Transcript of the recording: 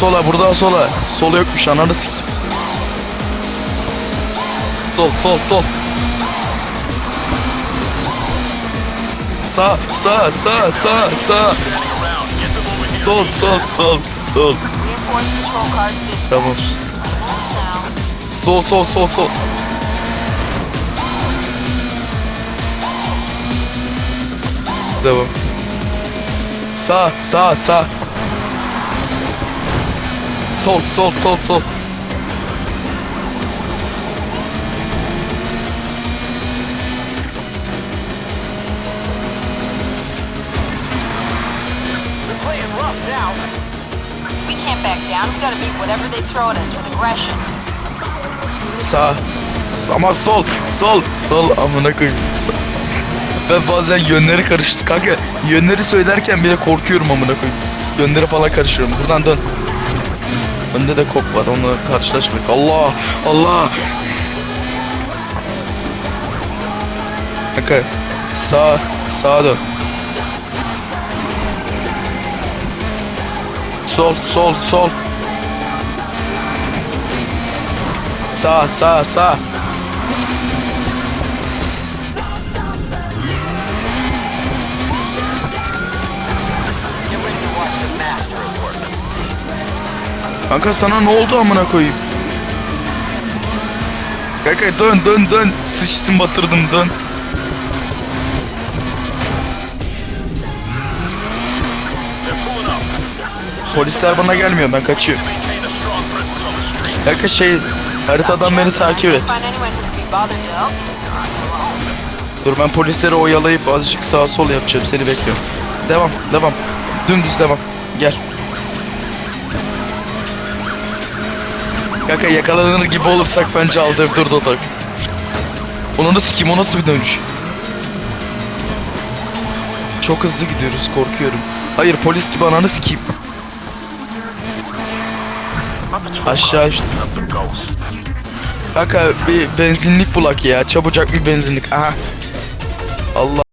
Sola burada sola. Sol yokmuş ananı sik. Sol sol sol. Sağ sağ sağ sağ sağ. Sol sol sol sol. Tamam. Sol sol sol sol. Devam. Sağ sağ sağ. At us with aggression. Sağ. Ama sol sol sol amına koyayım. Ben bazen yönleri karıştı kanka. Yönleri söylerken bile korkuyorum amına koyayım. Yönleri falan karışıyorum. Buradan dön. Önde de kop var. Onunla karşılaşmak. Allah! Allah! Kanka sağ sağa dön. Sol sol sol. Sağ sağ sağ. Kanka sana ne oldu amına koyayım? Kanka dön dön dön. Sıçtım batırdım dön. Polisler bana gelmiyor ben kaçıyorum. Kanka şey haritadan beni takip et. Dur ben polisleri oyalayıp azıcık sağa sol yapacağım seni bekliyorum. Devam devam. Dümdüz devam. Gel. Kanka yakalanır gibi olursak bence aldırdır Dodak. Onu nasıl kim o nasıl bir dönüş? Çok hızlı gidiyoruz korkuyorum. Hayır polis gibi ananı sikeyim. Aşağı işte. Kanka bir benzinlik bulak ya. Çabucak bir benzinlik. Aha. Allah.